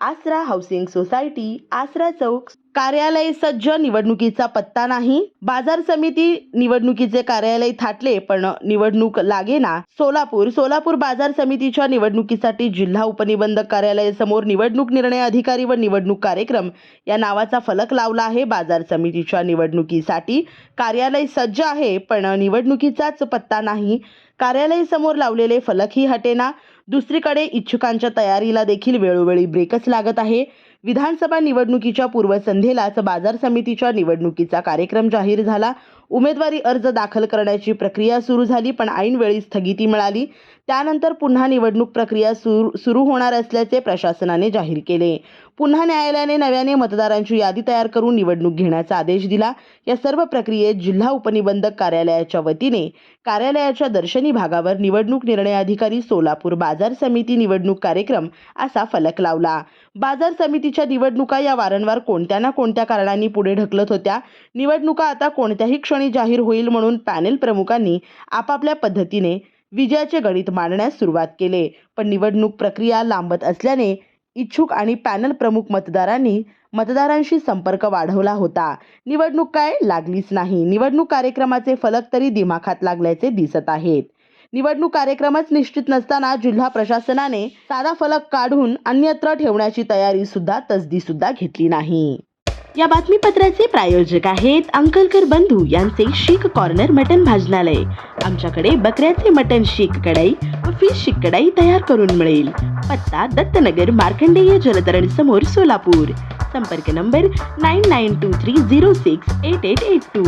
आसरा housing society आसरा चौक. कार्यालय सज्ज निवडणुकीचा पत्ता नाही. बाजार समिती निवडणुकीचे कार्यालय थाटले पण निवडणूक लागेना सोलापूर सोलापूर बाजार समितीच्या निवडणुकीसाठी जिल्हा उपनिबंधक कार्यालयासमोर निवडणूक निर्णय अधिकारी व निवडणूक कार्यक्रम या नावाचा फलक लावला आहे. बाजार समितीच्या निवडणुकीसाठी कार्यालय सज्ज आहे पण निवडणुकीचाच पत्ता नाही. कार्यालय समोर लावलेले फलकही हटेना. दुसरीकडे इच्छुकांच्या तयारीला देखील वेळोवेळी ब्रेकच लागत आहे. विधानसभा निवडणुकीच्या पूर्वसंध्येलाच बाजार समितीच्या निवडणुकीचा कार्यक्रम जाहीर झाला. उमेदवारी अर्ज दाखल करण्याची प्रक्रिया सुरू झाली पण ऐनवेळी स्थगिती मिळाली. त्यानंतर पुन्हा निवडणूक प्रक्रिया सुरू सुरू होणार असल्याचे प्रशासनाने जाहीर केले. पुन्हा न्यायालयाने नव्याने मतदारांची यादी तयार करून निवडणूक घेण्याचा आदेश दिला. या सर्व प्रक्रियेत जिल्हा उपनिबंधक कार्यालयाच्या वतीने कार्यालयाच्या दर्शनी भागावर निवडणूक निर्णय अधिकारी सोलापूर बाजार समिती निवडणूक कार्यक्रम असा फलक लावला. बाजार समिती समितीच्या निवडणुका या वारंवार कोणत्या ना कोणत्या कारणांनी पुढे ढकलत होत्या. निवडणुका आता कोणत्याही क्षणी जाहीर होईल म्हणून पॅनेल प्रमुखांनी आपापल्या पद्धतीने विजयाचे गणित मांडण्यास सुरुवात केले. पण निवडणूक प्रक्रिया लांबत असल्याने इच्छुक आणि पॅनल प्रमुख मतदारांनी मतदारांशी संपर्क वाढवला होता. निवडणूक काय? लागलीच नाही. निवडणूक कार्यक्रमाचे फलक तरी दिमाखात लागल्याचे दिसत आहेत. निवडणूक कार्यक्रमच निश्चित नसताना जिल्हा प्रशासनाने साधा फलक काढून अन्यत्र ठेवण्याची तयारी सुद्धा तसदी सुद्धा घेतली नाही. या बातमीपत्राचे प्रायोजक आहेत अंकलकर बंधू यांचे शीख कॉर्नर मटन भाजनालय. आमच्याकडे बकऱ्याचे मटन शीख कढई व फिश शीख कढई तयार करून मिळेल. पत्ता दत्तनगर मार्कंडेय जलतरण समोर सोलापूर. संपर्क number nine nine two three zero six eight eight eight two.